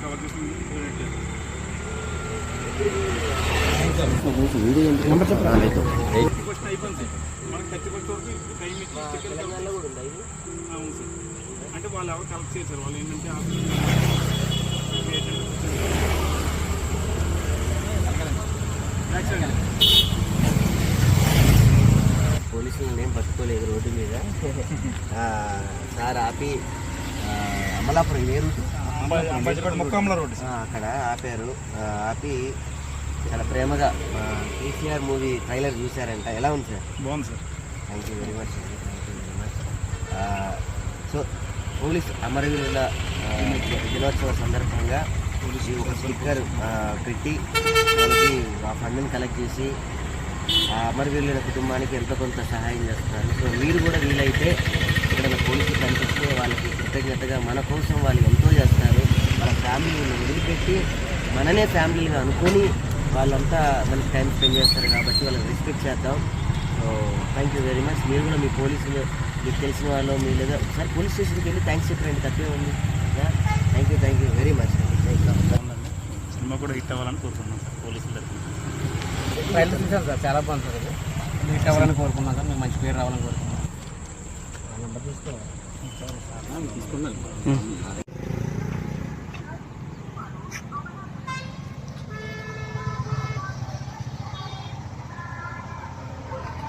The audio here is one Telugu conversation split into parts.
టైం అంటే వాళ్ళు ఎవరు కలెక్ట్ చేశారు వాళ్ళు ఏంటంటే పోలీసులు మేము పట్టుకోలేదు రోడ్డు మీద. సార్ ఆపి అమలాపురం ఏ రూట్? అక్కడ ఆపారు. ఆపి చాలా ప్రేమగా కేసీఆర్ మూవీ ట్రైలర్ చూశారంట. ఎలా ఉంది సార్? బాగుంది sir. Thank you very much thank you very much so police అమరవీరుల దినోత్సవ సందర్భంగా ఈ ఒక స్టిక్కర్ ఆ, పెట్టి వాళ్ళకి ఆ ఫండ్ని కలెక్ట్ చేసి ఆ అమరవీరుల కుటుంబానికి ఎంతో కొంత సహాయం చేస్తున్నారు. సో మీరు కూడా వీలైతే ఇక్కడ పోలీసులు కనిపిస్తే వాళ్ళకి కృతజ్ఞతగా మన కోసం వాళ్ళు ఎంతో చేస్తారు. ఫ్యామిలీని వదిలిపెట్టి మననే ఫ్యామిలీగా అనుకొని వాళ్ళంతా మనకి టైం స్పెండ్ చేస్తారు కాబట్టి వాళ్ళకి రెస్పెక్ట్ చేద్దాం. So thank you very much మీరు కూడా మీ పోలీసులు మీకు తెలిసిన వాళ్ళు మీ లేదా ఒకసారి పోలీస్ స్టేషన్కి వెళ్ళి థ్యాంక్స్ చెప్పండి తప్పే ఉంది. Thank you thank you very much cinema కూడా హిట్ అవ్వాలని కోరుకున్నాం సార్ పోలీసుల తరఫున. ట్రైలర్ చూసాను సార్ చాలా బాగుంది సార్ అది హిట్ అవ్వాలని కోరుకున్నాను సార్ మీకు మంచి పేరు రావాలని తీసుకో తీసుకున్నాను.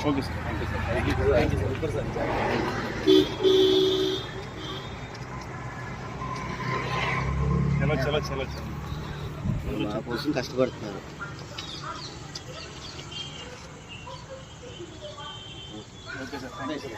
Okay sir. Thank you sir thank you super sir చలో చలో చలో చలో. మా కోసం కష్టపడుతున్నారు. Okay sir. Thank you sir